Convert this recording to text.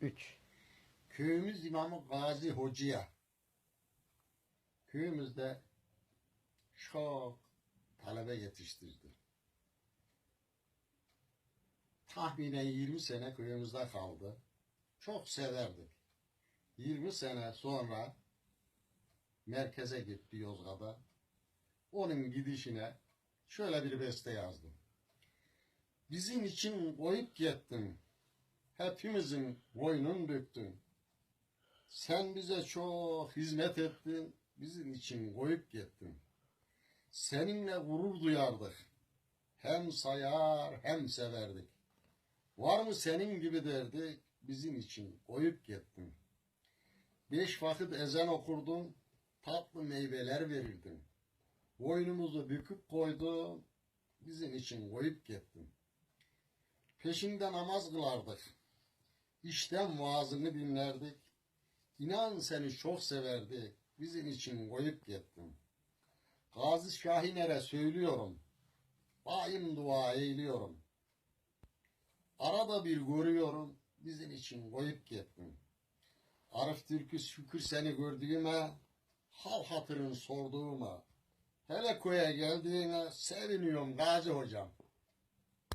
3. Köyümüz imamı Gazi Hoca'ya. Köyümüzde çok talebe yetiştirdi. Tahminen 20 sene köyümüzde kaldı. Çok severdik. 20 sene sonra merkeze gitti Yozgat'a. Onun gidişine şöyle bir beste yazdım. Bizim için koyup gittin. Hepimizin boynun döktün. Sen bize çok hizmet ettin, bizim için koyup gittin. Seninle gurur duyardık. Hem sayar hem severdik. Var mı senin gibi derdik, bizim için koyup gittin. Beş vakit ezan okurdun, tatlı meyveler verirdin. Boynumuzu büküp koydun, bizim için koyup gittin. Peşinde namaz kılardık. İşten vaazını dinlerdik. İnan seni çok severdik. Bizim için koyup gittin. Gazi Şahiner'e söylüyorum. Bayım dua eğiliyorum. Arada bir görüyorum. Bizim için koyup gittin. Arif Türkü şükür seni gördüğüme, hal hatırın sorduğuma, hele köye geldiğine seviniyorum Gazi hocam.